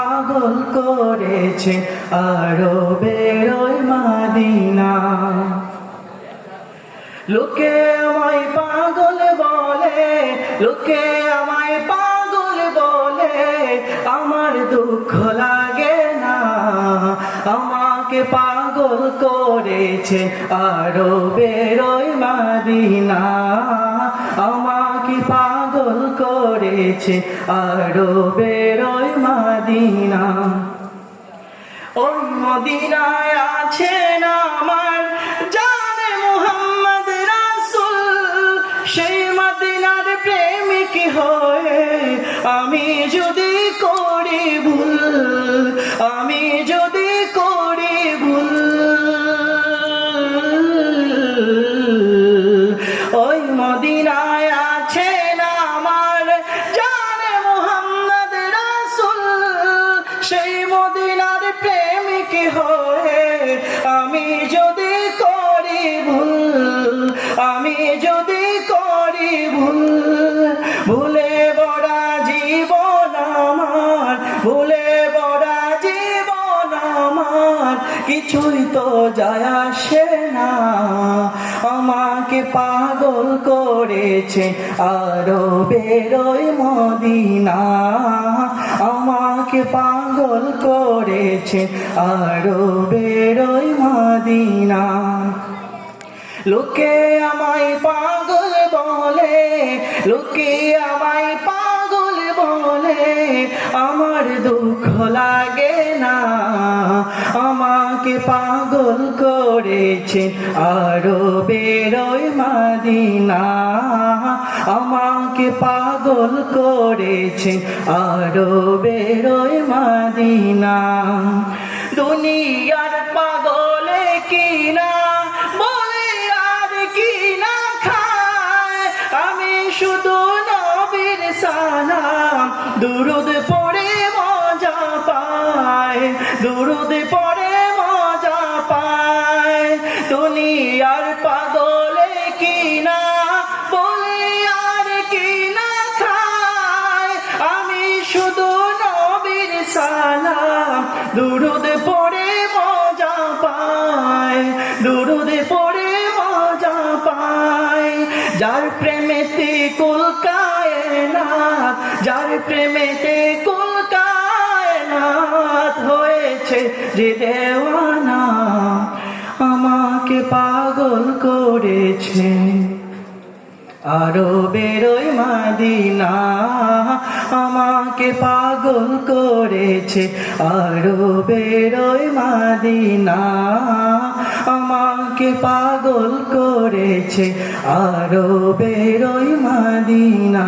পাগল করেছে আরও বেরোয় মাদিনা। লোকে আমায় পাগল বলে, লোকে আমায় পাগল বলে, আমার দুঃখ লাগে না। আমাকে পাগল করেছে আরও বেরোয় মাদিনা। পাগল করেছে আরও বেরোয় মাদিনা। ওই মদিনায় আছেন আমার জানে মোহাম্মদ রাসুল, সেই মদিনার প্রেমিক হয়ে আমি যদি হয়ে আমি যদি করি ভুল আমি যদি করি ভুল ভুলে কিছুই তো যায় আসে না। আমাকে পাগল করেছে আরও বেরোয় মদিনা। আমাকে পাগল করেছে আরও বেরোয় মদিনা। লোকে আমায় পাগল বলে, লোকে আমায় পাগল বলে, আমার দুঃখ লাগে না। আমাকে পাগল করেছে আরও বেরোয় মাদিনা। আমাকে পাগল করেছে আরও বেরোয় মাদিনা। দুনিয়ার পাগলে কিনা, বলে আর কি না খায়। আমি শুধু নবীর সালাম, দুরুদ পড়ে মজা পায়। দুরুদ পড়ে দুনিয়ার পাগলে কিনা, বলে আর কি না খায়। আমি শুধু নবীর সালাম, দুরুদ পড়ে মজা পায়, দুরুদ পড়ে মজা পায়। যার প্রেমেতে কুলকায় না যার প্রেমেতে কুলকায় না হয়েছে যে দেওয়ানা পাগল করেছে। আরও বেরোয় মাদিনা আমাকে পাগল করেছে। আরও বেরোয় মাদিনা আমাকে পাগল করেছে। আরও বেরোয় মাদিনা